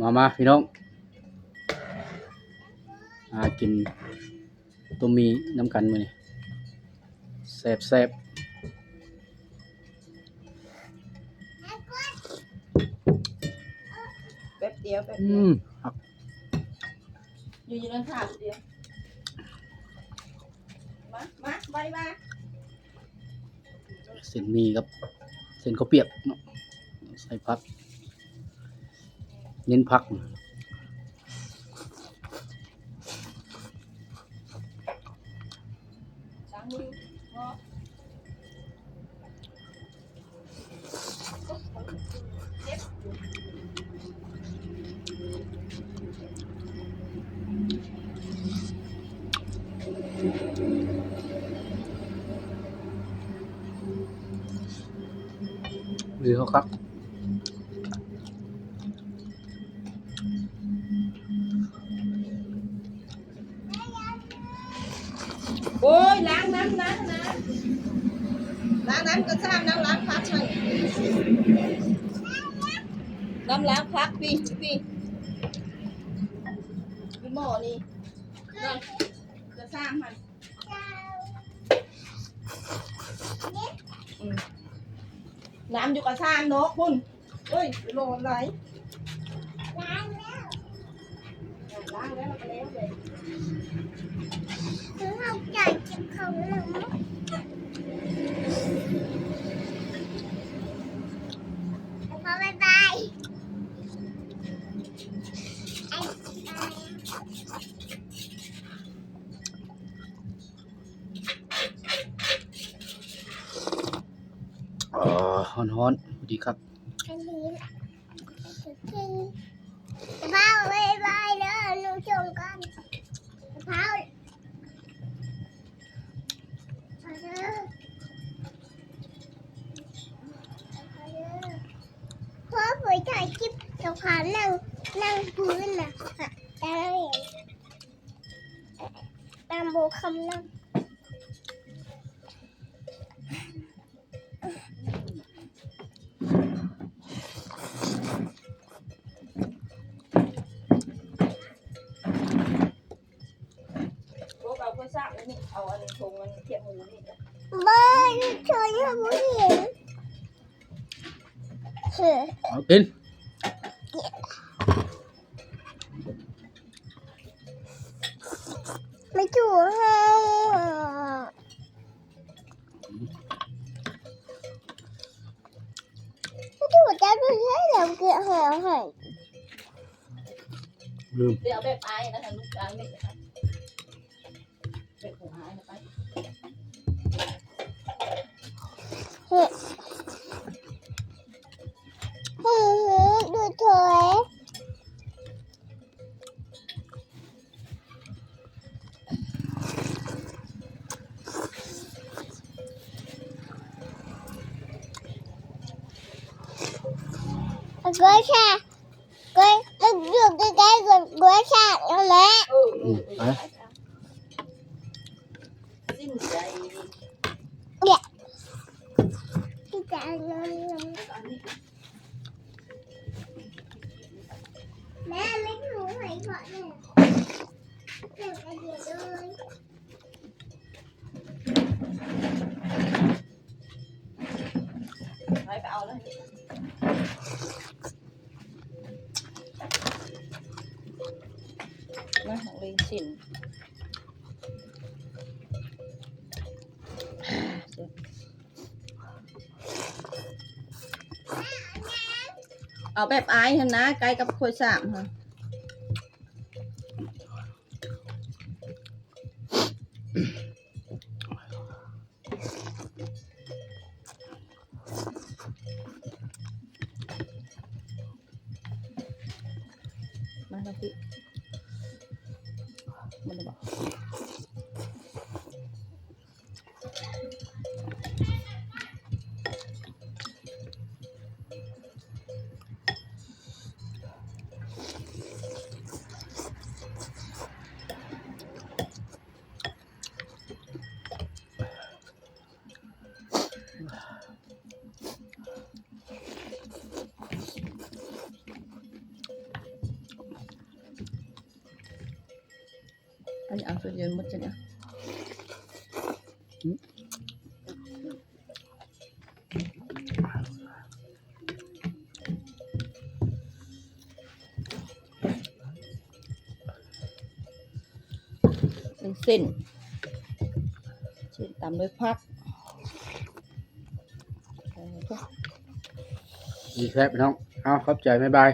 มามาพี่น้องมากินต้มมีน้ำกันมื้อนี้แซ่บแซ่บแป๊บเดียวแป๊บอืเดียวมหักอยู่อยู่นั่นค่ะเดียวมามาไปมาเส้นหมีกับ เส้นข้าวเปียกเนาะใส่ผัก เน้นผัก ล้าง โอ้ยล้างน้ำน้ำนะล้างน้ำก็สร้างน้ำล้างพักให้น้ำล้างพักพี่พี่พี่หม้อนี่นั่นจะสร้างมันอืมน้ำอยู่กับสร้างเนาะคุณเฮ้ยโลนไห เราก็แล้วเลยถึงเราจ่ายเก็บของหนูพอบายบายอ๋อฮ้อนฮอนๆดีครับ อันนี้แหละกินพ่อบายบาย หนูชมกันพ่อพ่อเด้อพ่อเด้อพ่อผมถ่ายคลิปเจ้าขานั่งนั่งพื้นนะค่ะจะได้เห็นตามโบคำนั่ง พวกเราก็สร้างไว้นี่เอาอันนี้ทงมันเทียบหมูนี่นะ บ้านเธอยังไม่เห็นเฮ้ย เอากิน ไม่ถูกให้ไม่ถูกจะดูใช่แล้วเกี่ยวหาให้ ลืม เดี๋ยวเอาแบบไอ้นะคะลูกกลางนี่ นะคะแบบของไอ้นะไป เฮ้ยฮึดูเถอยก็แค่ก็ก็อยู่ใกล้ๆกับก็แค่นั่นแหละ ไอเดียเลยไปเอาแล้วมาของลิงชินเอาแบบไอ้เห็นะไกลกับโคยสามค่ะ malaki. Ano ba? ยเอาสุดเย็นมดจะเนี่ยเป็นเส้นเส้นตามด้วยพักดีแคบพี่น้อง เอาขอบใจ บ๊ายบาย